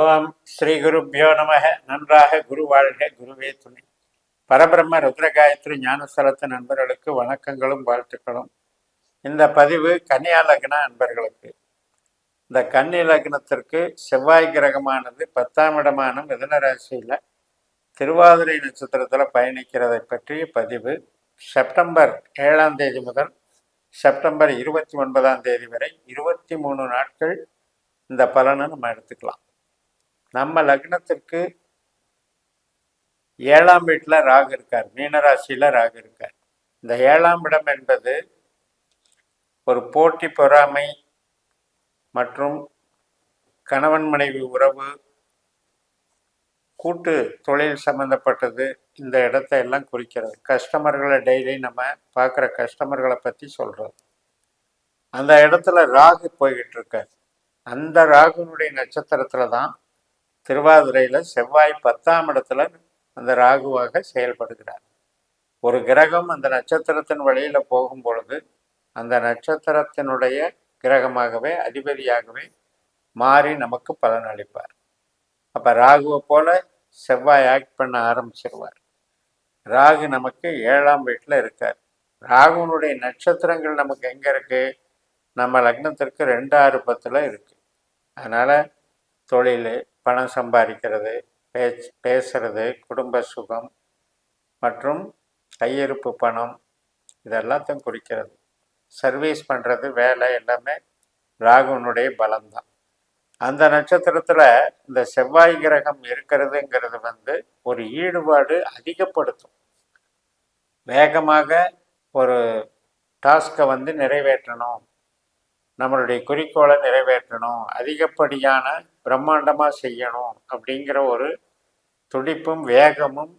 ஓம் ஸ்ரீ குருப்பியோ நமக நன்றாக குரு வாழ்க. குருவே துணை. பரபிரம்ம ருத்ரகாயத்ரி ஞானஸ்தலத்து நண்பர்களுக்கு வணக்கங்களும் வாழ்த்துக்களும். இந்த பதிவு கன்னியா லக்ன நண்பர்களுக்கு இந்த கன்னி லக்னத்திற்கு செவ்வாய் கிரகமானது பத்தாம் இடமான மிதன ராசியில் திருவாதிரை நட்சத்திரத்தில் பயணிக்கிறதை பற்றிய பதிவு. செப்டம்பர் ஏழாம் தேதி முதல் செப்டம்பர் இருபத்தி ஒன்பதாம் தேதி வரை இருபத்தி மூணு நாட்கள் இந்த பலனை நம்ம எடுத்துக்கலாம். நம்ம லக்னத்திற்கு ஏழாம் வீட்டில் ராகு இருக்கார். மீனராசியில் ராகு இருக்கார். இந்த ஏழாம் இடம் என்பது ஒரு போட்டி பொறாமை மற்றும் கணவன் மனைவி உறவு கூட்டு தொழில் சம்மந்தப்பட்டது இந்த இடத்தை எல்லாம் குறிக்கிறது. கஸ்டமர்களை டெய்லி நம்ம பார்க்குற கஸ்டமர்களை பற்றி சொல்கிறது அந்த இடத்துல ராகு போய்கிட்டு இருக்கார். அந்த ராகுனுடைய நட்சத்திரத்தில் தான் திருவாதிரையில் செவ்வாய் பத்தாம் இடத்துல அந்த ராகுவாக செயல்படுகிறார். ஒரு கிரகம் அந்த நட்சத்திரத்தின் வழியில் போகும் பொழுது அந்த நட்சத்திரத்தினுடைய கிரகமாகவே அதிபதியாகவே மாறி நமக்கு பலன் அளிப்பார். அப்போ ராகுவை போல செவ்வாய் ஆக்ட் பண்ண ஆரம்பிச்சிருவார். ராகு நமக்கு ஏழாம் வீட்டில் இருக்கார். ராகுனுடைய நட்சத்திரங்கள் நமக்கு எங்கே இருக்குது நம்ம லக்னத்திற்கு ரெண்டு ஆறு பத்தில் இருக்குது அதனால் தொழில் பணம் சம்பாதிக்கிறது பேச் பேசுறது குடும்ப சுகம் மற்றும் கையிருப்பு பணம் இதெல்லாத்தையும் குறிக்கிறது. சர்வீஸ் பண்ணுறது வேலை எல்லாமே ராகுனுடைய பலம்தான். அந்த நட்சத்திரத்தில் இந்த செவ்வாய் கிரகம் இருக்கிறதுங்கிறது வந்து ஒரு ஈடுபாடு அதிகப்படுத்தும். வேகமாக ஒரு டாஸ்கை வந்து நிறைவேற்றணும். நம்மளுடைய குறிக்கோளை நிறைவேற்றணும் அதிகப்படியான பிரம்மாண்டமாக செய்யணும் அப்படிங்கிற ஒரு துடிப்பும் வேகமும்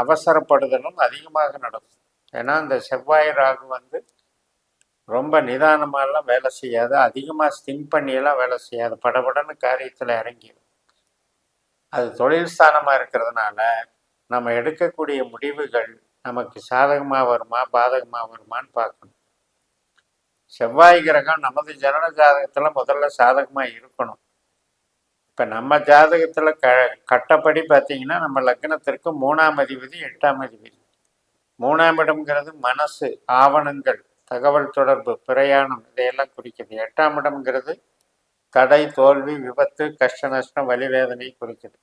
அவசரப்படுதலும் அதிகமாக நடக்கும். ஏன்னா இந்த செவ்வாய் ராகு வந்து ரொம்ப நிதானமாலாம் வேலை செய்யாது. அதிகமாக ஸ்திங் பண்ணியெல்லாம் வேலை செய்யாது. படபடன்னு காரியத்தில் இறங்கிடும் அது தொழில் ஸ்தானமாக இருக்கிறதுனால நம்ம எடுக்கக்கூடிய முடிவுகள் நமக்கு சாதகமாக வருமா பாதகமாக வருமான்னு பார்க்கணும். செவ்வாய் கிரகம் நமது ஜனன ஜாதகத்தில் முதல்ல சாதகமாக இருக்கணும். இப்போ நம்ம ஜாதகத்தில் க கட்டப்படி பார்த்தீங்கன்னா நம்ம லக்னத்திற்கு மூணாம் அதிபதி எட்டாம் அதிபதி. மூணாம் இடம்ங்கிறது மனசு ஆவணங்கள் தகவல் தொடர்பு பிரயாணம் இதையெல்லாம் குறிக்குது. எட்டாம் இடம்ங்கிறது தடை தோல்வி விபத்து கஷ்ட நஷ்டம் வலிவேதனை குறிக்குது.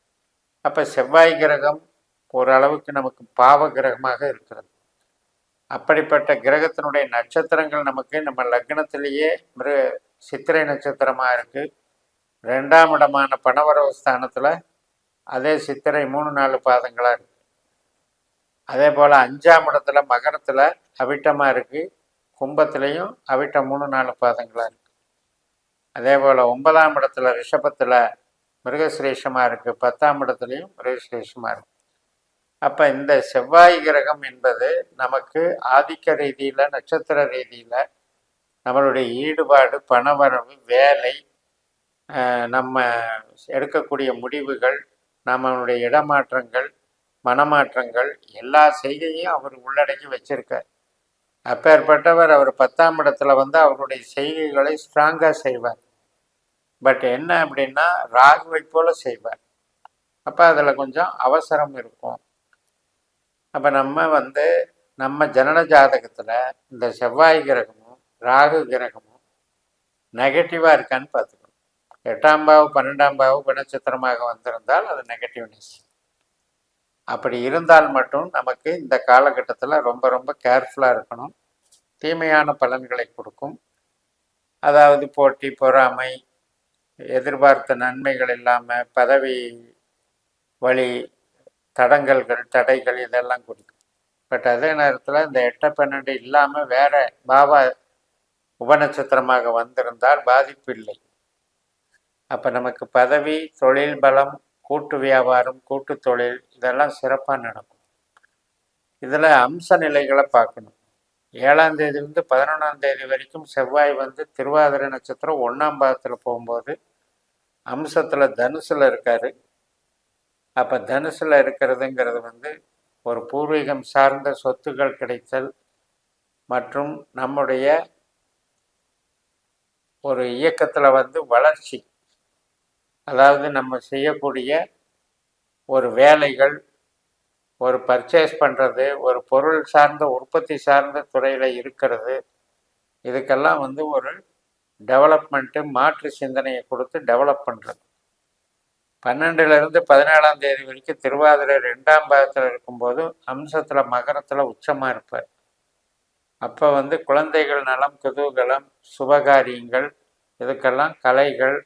அப்போ செவ்வாய் கிரகம் ஓரளவுக்கு நமக்கு பாவ கிரகமாக இருக்கிறது. அப்படிப்பட்ட கிரகத்தினுடைய நட்சத்திரங்கள் நமக்கு நம்ம லக்னத்திலேயே மிரு சித்திரை நட்சத்திரமாக இருக்குது ரெண்டாம் இடமான பணவரவு ஸ்தானத்தில் அதே சித்திரை மூணு நாலு பாதங்களாக இருக்குது அதே போல் அஞ்சாம் இடத்துல மகரத்தில் அவிட்டமாக இருக்குது கும்பத்துலேயும் அவிட்டம் மூணு நாலு பாதங்களாக இருக்குது அதே போல் ஒன்பதாம் இடத்துல ரிஷபத்தில் மிருகசிரேஷமாக இருக்குது பத்தாம் இடத்துலையும் மிருகசிரேஷமாக இருக்குது அப்போ இந்த செவ்வாய் கிரகம் என்பது நமக்கு ஆதிக்க ரீதியில் நட்சத்திர ரீதியில் நம்மளுடைய ஈடுபாடு பணவரவு வேலை நம்ம எடுக்கக்கூடிய முடிவுகள் நம்மளுடைய இடமாற்றங்கள் மனமாற்றங்கள் எல்லா செய்கையும் அவர் உள்ளடக்கி வச்சிருக்கார். அப்பேற்பட்டவர் அவர் பத்தாம் இடத்துல வந்து அவருடைய செய்கைகளை ஸ்ட்ராங்காக செய்வார். பட் என்ன அப்படின்னா ராகுவை போல செய்வார். அப்போ அதில் கொஞ்சம் அவசரம் இருக்கும். அப்போ நம்ம வந்து நம்ம ஜனன ஜாதகத்தில் இந்த செவ்வாய் கிரகமும் ராகு கிரகமும் நெகட்டிவாக இருக்கான்னு பார்த்துக்கணும். எட்டாம் பாவு பன்னெண்டாம் பாவு குணச்சித்திரமாக வந்திருந்தால் அது நெகட்டிவ்னஸ் அப்படி இருந்தால் மட்டும் நமக்கு இந்த காலகட்டத்தில் ரொம்ப ரொம்ப கேர்ஃபுல்லாக இருக்கணும். தீமையான பலன்களை கொடுக்கும். அதாவது போட்டி பொறாமை எதிர்பார்த்த நன்மைகள் இல்லாமல் பதவி வழி தடங்கல்கள் தடைகள் இதெல்லாம் கொடுக்கும். பட் அதே நேரத்தில் இந்த எட்ட பன்னெண்டு இல்லாமல் வேற பாபா உபநட்சத்திரமாக வந்திருந்தால் பாதிப்பு இல்லை. அப்போ நமக்கு பதவி தொழில் பலம் கூட்டு வியாபாரம் கூட்டு தொழில் இதெல்லாம் சிறப்பாக நடக்கும். இதில் அம்ச நிலைகளை பார்க்கணும். ஏழாம் தேதியிலிருந்து பதினொன்றாம் தேதி வரைக்கும் செவ்வாய் வந்து திருவாதிரை நட்சத்திரம் ஒன்றாம் பாதத்தில் போகும்போது அம்சத்தில் தனுசில் இருக்காரு. அப்போ தனுசில் இருக்கிறதுங்கிறது வந்து ஒரு பூர்வீகம் சார்ந்த சொத்துக்கள் கிடைத்தல் மற்றும் நம்முடைய ஒரு இயக்கத்தில் வந்து வளர்ச்சி. அதாவது நம்ம செய்யக்கூடிய ஒரு வேலைகள் ஒரு பர்ச்சேஸ் பண்ணுறது ஒரு பொருள் சார்ந்த உற்பத்தி சார்ந்த துறையில் இருக்கிறது. இதுக்கெல்லாம் வந்து ஒரு டெவலப்மெண்ட்டு மாற்று சிந்தனையை கொடுத்து டெவலப் பண்ணுறது பன்னெண்டுலேருந்து பதினாலாம் தேதி வரைக்கும் திருவாதிரை ரெண்டாம் பாகத்தில் இருக்கும்போது அம்சத்தில் மகரத்தில் உச்சமாக இருப்பார். அப்போ வந்து குழந்தைகள் நலம் குதூகலம் சுபகாரியங்கள் இதுக்கெல்லாம் கலைகள்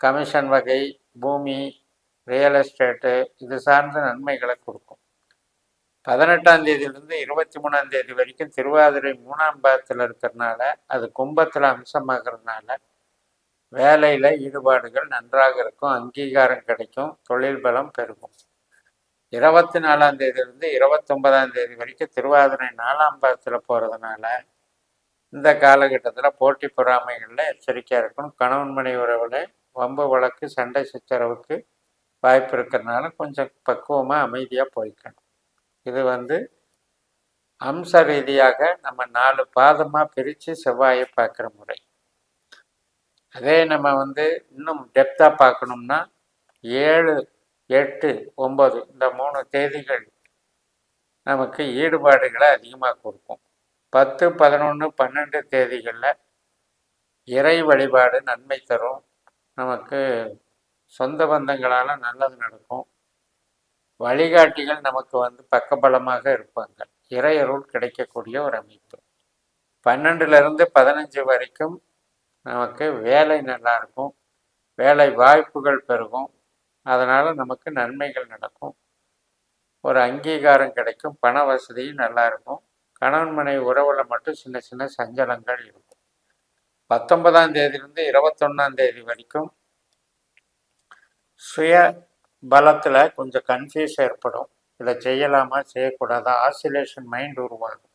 கமிஷன் வகை பூமி ரியல் எஸ்டேட்டு இது சார்ந்த நன்மைகளை கொடுக்கும். பதினெட்டாம் தேதியிலிருந்து இருபத்தி மூணாம் தேதி வரைக்கும் திருவாதிரை மூணாம் பாகத்தில் இருக்கிறதுனால அது கும்பத்தில் அம்சமாகிறதுனால வேலையில் ஈடுபாடுகள் நன்றாக இருக்கும் அங்கீகாரம் கிடைக்கும் தொழில் பலம் பெருகும். இருபத்தி நாலாம் தேதியிலிருந்து இருபத்தொன்பதாம் தேதி வரைக்கும் திருவாதிரை நாலாம் பாதத்தில் போகிறதுனால இந்த காலகட்டத்தில் போட்டி பொறாமைகளில் எச்சரிக்கையாக இருக்கணும். கணவன் மனை உறவில் வம்பு வழக்கு சண்டை சச்சரவுக்கு வாய்ப்பு இருக்கிறதுனால கொஞ்சம் பக்குவமாக அமைதியாக போய்க்கணும். இது வந்து அம்ச ரீதியாக நம்ம நாலு பாதமாக பிரித்து செவ்வாயை பார்க்குற முறை. அதே நம்ம வந்து இன்னும் டெப்த்தாக பார்க்கணும்னா ஏழு எட்டு ஒம்பது இந்த மூணு தேதிகள் நமக்கு ஈடுபாடுகளை அதிகமாக கொடுக்கும். பத்து பதினொன்று பன்னெண்டு தேதிகளில் இறை வழிபாடு நன்மை தரும். நமக்கு சொந்த பந்தங்களால் நல்லது நடக்கும். வழிகாட்டிகள் நமக்கு வந்து பக்கபலமாக இருப்பாங்க. இறையருள் கிடைக்கக்கூடிய ஒரு அமைப்பு. பன்னெண்டுலேருந்து பதினஞ்சு வரைக்கும் நமக்கு வேலை நல்லா இருக்கும். வேலை வாய்ப்புகள் பெருகும். அதனால் நமக்கு நன்மைகள் நடக்கும். ஒரு அங்கீகாரம் கிடைக்கும். பண வசதியும் நல்லா இருக்கும். கணவன் மனை உறவில் மட்டும் சின்ன சின்ன சஞ்சலங்கள் இருக்கும். பத்தொன்பதாம் தேதியிலிருந்து இருபத்தொன்னாம் தேதி வரைக்கும் சுய பலத்தில் கொஞ்சம் கன்ஃபியூஸ் ஏற்படும். இதை செய்யலாமா செய்யக்கூடாதா? ஆசிலேஷன் மைண்ட் உருவாகும்.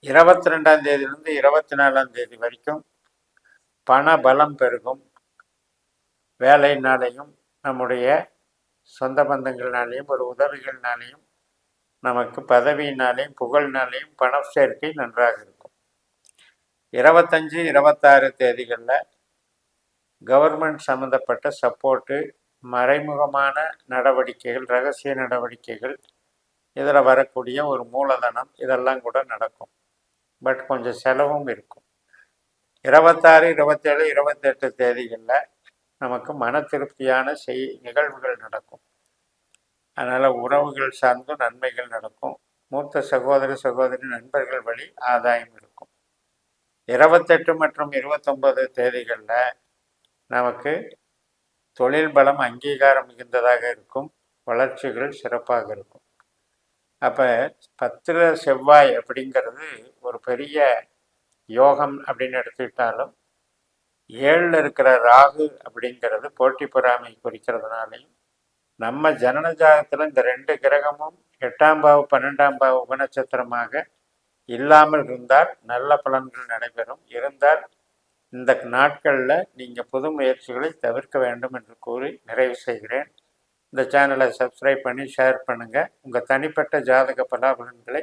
இருபத்தி ரெண்டாம் தேதியிலிருந்து இருபத்தி நாலாம் தேதி வரைக்கும் பண பலம் பெருகும். வேலையினாலேயும் நம்முடைய சொந்த பந்தங்கள்னாலேயும் ஒரு உதவிகள்னாலேயும் நமக்கு பதவியினாலேயும் புகழ்னாலேயும் பண சேர்க்கை நன்றாக இருக்கும். இருபத்தஞ்சு இருபத்தாறு தேதிகளில் கவர்மெண்ட் சம்மந்தப்பட்ட சப்போர்ட்டு மறைமுகமான நடவடிக்கைகள் ரகசிய நடவடிக்கைகள் இதில் வரக்கூடிய ஒரு மூலதனம் இதெல்லாம் கூட நடக்கும். பட் கொஞ்சம் செலவும் இருக்கும். இருபத்தாறு இருபத்தேழு இருபத்தெட்டு தேதிகளில் நமக்கு மன திருப்தியான செய் நிகழ்வுகள் நடக்கும். அதனால் உறவுகள் சார்ந்தும் நன்மைகள் நடக்கும். மூத்த சகோதர சகோதரி நண்பர்கள் வழி ஆதாயம் இருக்கும். இருபத்தெட்டு மற்றும் இருபத்தொம்பது தேதிகளில் நமக்கு தொழில் பலம் அங்கீகாரம் மிகுந்ததாக இருக்கும். வளர்ச்சிகள் சிறப்பாக இருக்கும். அப்போ பத்திர செவ்வாய் அப்படிங்கிறது ஒரு பெரிய யோகம் அப்படின்னு எடுத்துக்கிட்டாலும் ஏழில் இருக்கிற ராகு அப்படிங்கிறது போட்டி பொறாமை குறிக்கிறதுனாலையும் நம்ம ஜனன ஜாதகத்தில் இந்த ரெண்டு கிரகமும் எட்டாம் பாவு பன்னெண்டாம் பாவு உபநட்சத்திரமாக இல்லாமல் இருந்தால் நல்ல பலன்கள் நடைபெறும். இருந்தால் இந்த நாட்களில் நீங்கள் புது முயற்சிகளை தவிர்க்க வேண்டும் என்று கூறி நிறைவு செய்கிறேன். இந்த சேனலை சப்ஸ்கிரைப் பண்ணி ஷேர் பண்ணுங்கள் உங்கள் தனிப்பட்ட ஜாதக பலாபலன்களை